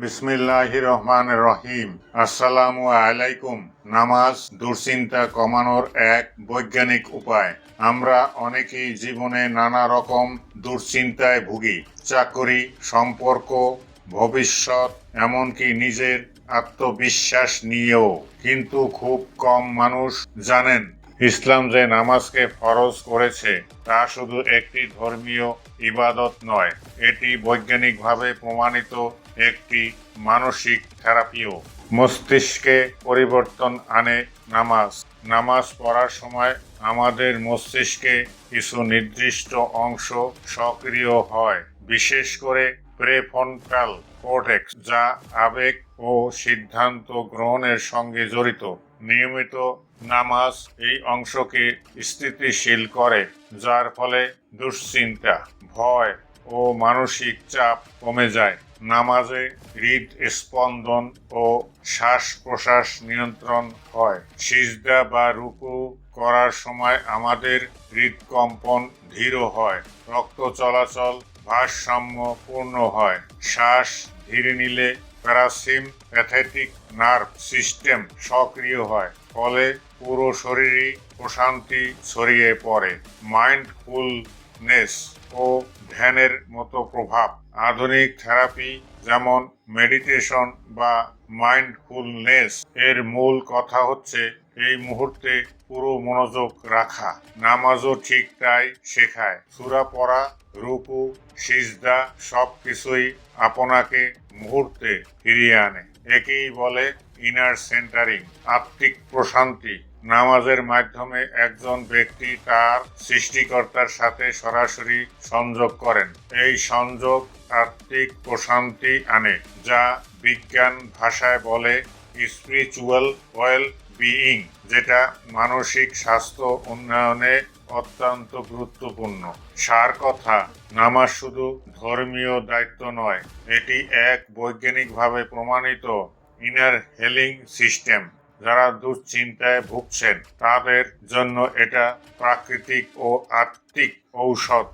বিসমিল্লাহ রহমান রহিম আসসালামু আলাইকুম। নামাজ, দুশ্চিন্তা কমানোর এক বৈজ্ঞানিক উপায়। আমরা অনেকেই জীবনে নানা রকম দুশ্চিন্তায় ভুগি। চাকরি, সম্পর্ক, ভবিষ্যৎ, এমনকি নিজের আত্মবিশ্বাস নিয়েও। কিন্তু খুব কম মানুষ জানেন ইসলাম যে নামাজকে ফরজ করেছে, তা শুধু একটি ধর্মীয় ইবাদত নয়, এটি বৈজ্ঞানিকভাবে প্রমাণিত একটি মানসিক থেরাপিও। মস্তিষ্কে পরিবর্তন আনে নামাজ। নামাজ পড়ার সময় আমাদের মস্তিষ্কে কিছু নির্দিষ্ট অংশ সক্রিয় হয়, বিশেষ করে প্রেফন্টাল কর্টেক্স, যা আবেগ ও সিদ্ধান্ত গ্রহণের সঙ্গে জড়িত। নিয়মিত নামাজ এই অংশকে স্থিতিশীল করে, যার ফলে দুশ্চিন্তা, ভয় ও মানসিক চাপ কমে যায়। নামাজে হৃদ স্পন্দন ও শ্বাস প্রশ্বাস নিয়ন্ত্রণ হয়। সিজদা বা রুকু করার সময় আমাদের হৃদকম্পন ধীর হয়, রক্ত চলাচল ভারসাম্য পূর্ণ হয়। শ্বাস ধীরে নিলে প্যারাসিম প্যাথেটিক নার্ভ সিস্টেম সক্রিয় হয়, ফলে পুরো শরীরই প্রশান্তি ছড়িয়ে পড়ে। মাইন্ডফুলনেস ও ধ্যানের মতো প্রভাব। আধুনিক থেরাপি যেমন মেডিটেশন বা মাইন্ডফুলনেস এর মূল কথা হচ্ছে এই মুহূর্তে পুরো মনোযোগ রাখা, নামাজও ঠিক তাই শেখায়। সুরা পড়া, রুকু, সিজদা সব কিছুই আপনাকে মুহূর্তে ফিরিয়ে আনে। একেই বলে ইনার সেন্টারিং আত্মিক প্রশান্তি। নামাজের মাধ্যমে একজন ব্যক্তি তার সৃষ্টিকর্তার সাথে সরাসরি সংযোগ করেন। এই সংযোগ আত্মিক প্রশান্তি আনে, যা বিজ্ঞান ভাষায় বলে স্পিরিচুয়াল ওয়েল বিইং যেটা মানসিক স্বাস্থ্য উন্নয়নে অত্যন্ত গুরুত্বপূর্ণ। সার কথা, নামাজ শুধু ধর্মীয় দায়িত্ব নয়, এটি এক বৈজ্ঞানিকভাবে প্রমাণিত ইনার হেলিং সিস্টেম যারা দুশ্চিন্তায় ভুগছেন, তাদের জন্য এটা প্রাকৃতিক ও আত্মিক ঔষধ।